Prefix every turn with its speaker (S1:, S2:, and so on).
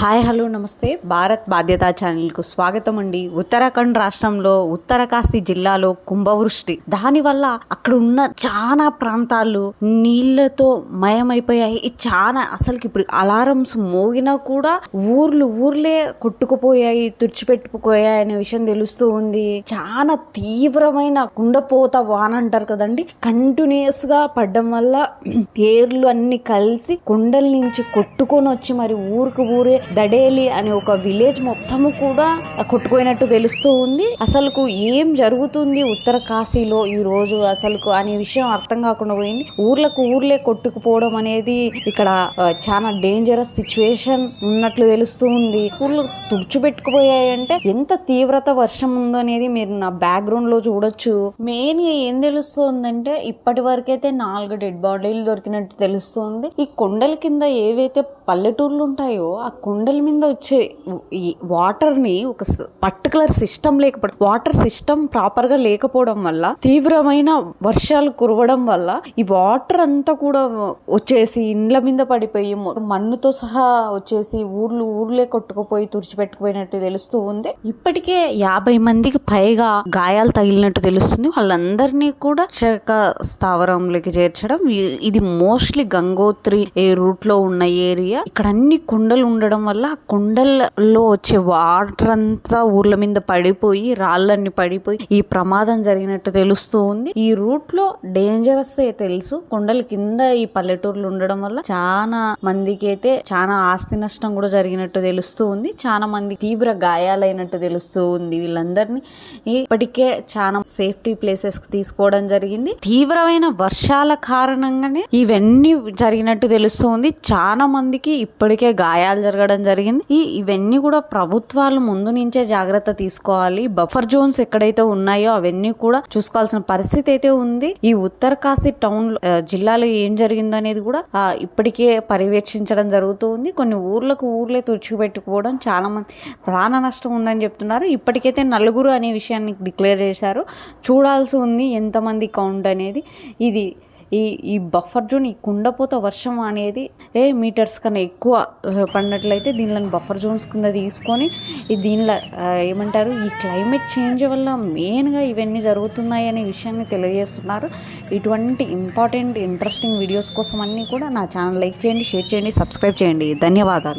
S1: Hi hello నమస్తే. భారత్ బాధ్యత ఛానల్కు స్వాగతం అండి. ఉత్తరాఖండ్ రాష్ట్రంలో ఉత్తరకాశి జిల్లాలో కుంభవృష్టి. దానివల్ల అక్కడ ఉన్న చాలా ప్రాంతాలు నీళ్ళతో మయమైపోయాయి. చాలా అసలుకి ఇప్పుడు అలారమ్స్ మోగినా కూడా ఊర్లు ఊర్లే కొట్టుకుపోయాయి తుడిచిపెట్టుకుపోయాయి అనే విషయం తెలుస్తూ ఉంది. చాలా తీవ్రమైన కుండపోత వాన అంటారు కదండి. కంటిన్యూస్గా పడడం వల్ల ఏర్లు అన్ని కలిసి కొండల నుంచి కొట్టుకొని వచ్చి మరి ఊరికి ఊరే దడేలి అనే ఒక విలేజ్ మొత్తము కూడా కొట్టుకోయినట్టు తెలుస్తూ ఉంది. అసలుకు ఏం జరుగుతుంది ఉత్తర కాశీలో ఈ రోజు అసలుకు అనే విషయం అర్థం కాకుండా పోయింది. ఊర్లకు ఊర్లే కొట్టుకుపోవడం అనేది ఇక్కడ చాలా డేంజరస్ సిచ్యువేషన్ ఉన్నట్లు తెలుస్తూ ఉంది. ఊర్లు తుడిచిపెట్టుకుపోయాయంటే ఎంత తీవ్రత వర్షం ఉందో అనేది మీరు నా బ్యాక్గ్రౌండ్లో చూడొచ్చు. మెయిన్గా ఏం తెలుస్తుందంటే ఇప్పటి వరకైతే నాలుగు డెడ్ బాడీలు దొరికినట్టు తెలుస్తుంది. ఈ కొండల కింద ఏవైతే పల్లెటూర్లు ఉంటాయో ఆ కుండల మీద వచ్చే ఈ ఒక పర్టికులర్ సిస్టమ్ లేకపోవడం వాటర్ సిస్టమ్ ప్రాపర్గా లేకపోవడం వల్ల తీవ్రమైన వర్షాలు కురవడం వల్ల ఈ వాటర్ అంతా కూడా వచ్చేసి ఇండ్ల మీద పడిపోయి మన్నుతో సహా వచ్చేసి ఊర్లు ఊర్లే కొట్టుకుపోయి తుడిచిపెట్టుకుపోయినట్టు తెలుస్తూ ఉంది. ఇప్పటికే యాభై మందికి పైగా గాయాలు తగిలినట్టు తెలుస్తుంది. వాళ్ళందరినీ కూడా శక స్థావరంలోకి చేర్చడం ఇది మోస్ట్లీ గంగోత్రి ఏ రూట్లో ఉన్న ఏరియా. ఇక్కడ అన్ని కొండలు ఉండడం వల్ల ఆ కొండల్లో వచ్చే వాటర్ అంతా ఊర్ల మీద పడిపోయి రాళ్ళన్ని పడిపోయి ఈ ప్రమాదం జరిగినట్టు తెలుస్తూ ఉంది. ఈ రూట్లో డేంజరస్ తెలుసు. కొండల కింద ఈ పల్లెటూర్లు ఉండడం వల్ల చాలా మందికి అయితే చాలా ఆస్తి నష్టం కూడా జరిగినట్టు తెలుస్తూ ఉంది. చాలా మంది తీవ్ర గాయాలైనట్టు తెలుస్తూ ఉంది వీళ్ళందరినీ. ఇప్పటికే చాలా సేఫ్టీ ప్లేసెస్కి తీసుకోవడం జరిగింది. తీవ్రమైన వర్షాల కారణంగానే ఇవన్నీ జరిగినట్టు తెలుస్తూ ఉంది. చాలా మందికి ఇప్పటికే గాయాలు జరగడం జరిగింది. ఈ ఇవన్నీ కూడా ప్రభుత్వాలు ముందు నుంచే జాగ్రత్త తీసుకోవాలి. బఫర్ జోన్స్ ఎక్కడైతే ఉన్నాయో అవన్నీ కూడా చూసుకోవాల్సిన పరిస్థితి అయితే ఉంది. ఈ ఉత్తరకాశీ టౌన్ జిల్లాలో ఏం జరిగిందో అనేది కూడా ఇప్పటికే పర్యవేక్షించడం జరుగుతూ ఉంది. కొన్ని ఊర్లకు ఊర్లే తుడిచిపెట్టుకోవడం చాలా మంది ప్రాణ నష్టం ఉందని చెప్తున్నారు. ఇప్పటికైతే నలుగురు అనే విషయాన్ని డిక్లేర్ చేశారు. చూడాల్సి ఉంది ఎంతమంది కౌంట్ అనేది. ఇది ఈ ఈ బఫర్ జోన్ ఈ కుండపోత వర్షం అనేది ఏ మీటర్స్ కన్నా ఎక్కువ పడినట్లయితే దీనిలో బఫర్ జోన్స్ కింద తీసుకొని దీనిలో ఏమంటారు ఈ క్లైమేట్ చేంజ్ వల్ల మెయిన్గా ఇవన్నీ జరుగుతున్నాయి అనే విషయాన్ని తెలియజేస్తున్నారు. ఇటువంటి ఇంపార్టెంట్ ఇంట్రెస్టింగ్ వీడియోస్ కోసం అన్నీ కూడా నా ఛానల్ లైక్ చేయండి షేర్ చేయండి సబ్స్క్రైబ్ చేయండి. ధన్యవాదాలు.